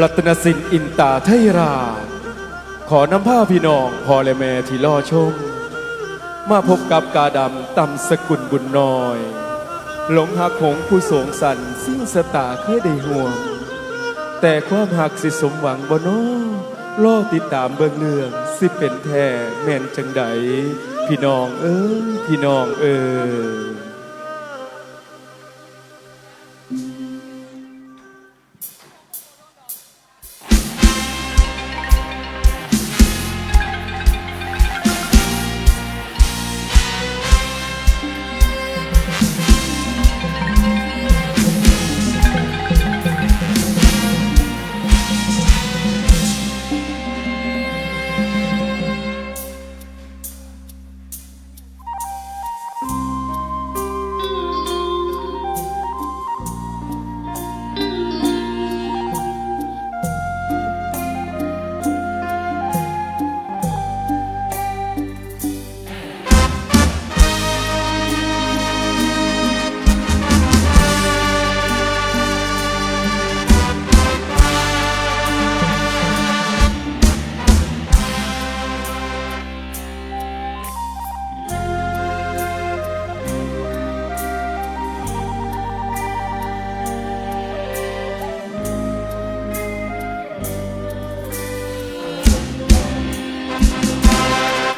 รัตนสินอินตาไทยรา ขอนำผ้าพี่น้องพอและแม่ที่รอชม มาพบกับกาดำตำสกุลบุญน้อย หลงหักหงผู้สงสันสิ่งสตาเคยได้ห่วง แต่ความหักสิสมหวังบ่น้อรอติดตามเบิ่งเรื่องสิเป็นแท้แม่นจังใด พี่น้องเอ้ยพี่น้องเอ้ย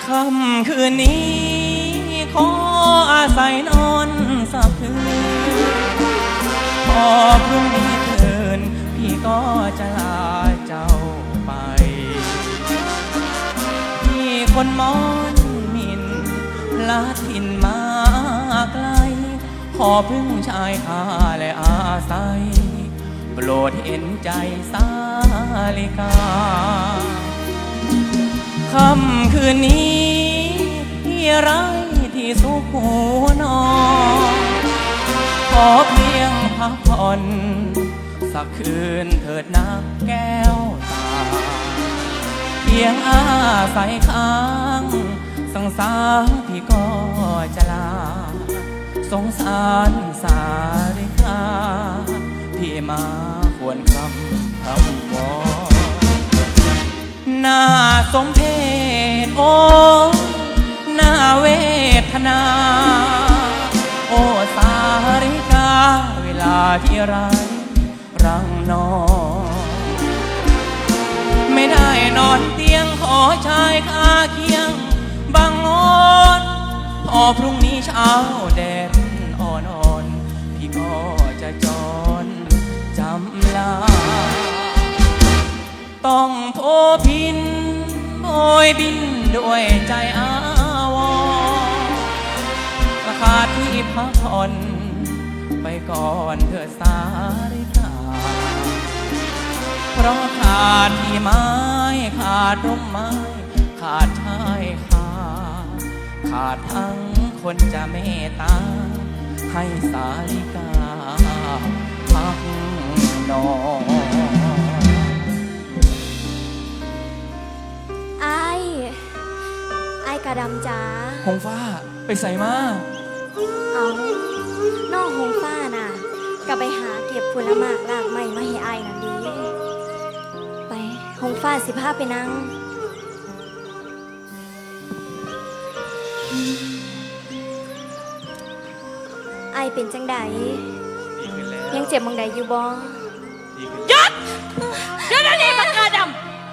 ค่ำคืนนี้ ขออาศัยนอนสักคืนพอพรุ่งนี้ตื่นพี่ก็จะลาเจ้าไปพี่คนมอนมินลาถิ่นมาไกล ขอพึ่งชายคาและอาศัย โปรดเห็นใจสาลิกาค่ำคืนนี้ ไรที่สุขหัวนอน ขอเพียงพักผ่อน สักคืนเถิดนักแก้วตา เพียงอาศัยค้าง สังสารพี่ก็จะลา สงสารสาริกาพี่มาควรคำคำวอนน่าสมเพชโอ้ นา โอสาริกา เวลาที่ไรรังนอน ไม่ได้นอนเตียงขอชายคาเคียงบางงอนพอพรุ่งนี้เช้าแดดอ่อนอ่อนๆพี่ก็จะจรจำลา ต้องโพพินโอยบินด้วยใจอา พักผ่อนไปก่อนเถิดสาริกา เพราะขาดที่ไม้ขาดร่มไม้ ขาดชายคาขาดทั้งคนจะเมตตา ให้สาริกาพักนอนไอ้ไอ้กระดำจ๋าหงฟ้าไปใส่มา เอาน้องหงฟ้าน่ะก็ไปหาเก็บผลไม้ลากไม้มาให้ไอ้นั่นดี ไปหงฟ้าสิพาไปนั่งไอ้เป็นจังใดดีขึ้นแล้วยังเจ็บมังใดอยู่บ่ดีขึ้นหยุดเดี๋ยวนี้ปากกาด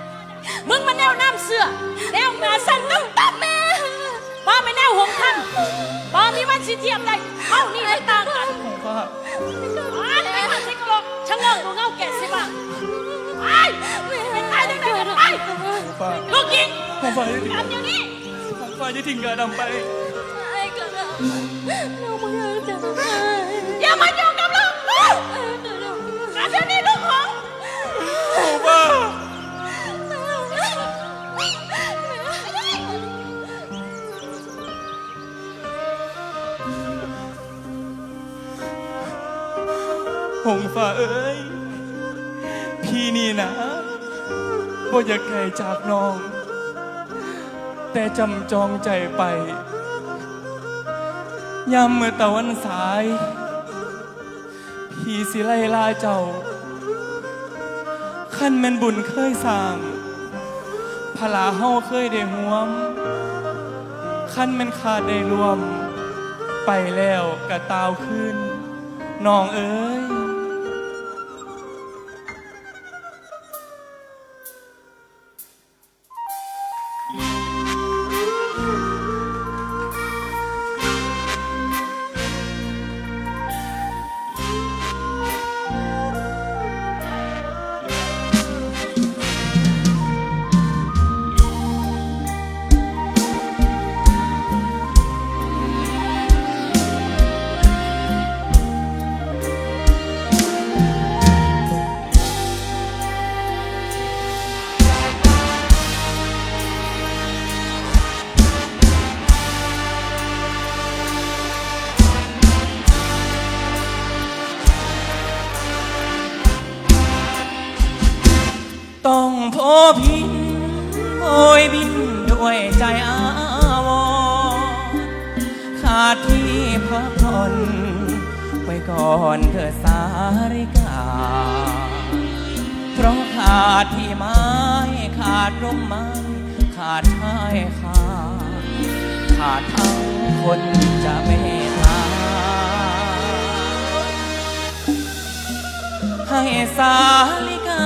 ำมึงมาแนวน้ำเสือแนวงาสั่นน้ำตาแม่ เทียมได้เท่านี้ไม่ต่างกันหงฟ้าอ้ายไม่หันใส่กระโหลกชะเงิงดูเงาแก่สิบ้างไอ้ไม่ตายได้ไงกันไปหงฟ้าลูกยิงหงฟ้าจะทิ้งทำอย่างนี้หงฟ้าจะทิ้งกระดำไป ไอ้กระดำน้องมึงจะไปอย่ามาอยู่กับเรา หงฟ้าเอ้ย พี่นี่นะบ่อยากไกลจากน้อง แต่จำจองใจไปยามเมื่อตะวันสาย พี่สิไล่ลาเจ้าขั้นแม่นบุญเคยสร้างพลาเฮาเคยได้ห่วมขั้นแม่นขาดได้รวม ไปแล้วกะตาวขึ้นน้องเอ้ย พบพินโอยบินด้วยใจอาวรขาดที่พักผ่อนไว้ก่อนเธอสาริกา เพราะขาดที่ไม้ขาดร่มไม้ขาดชายขาดขาดทั้งคนจะเมตตาให้สาลิกา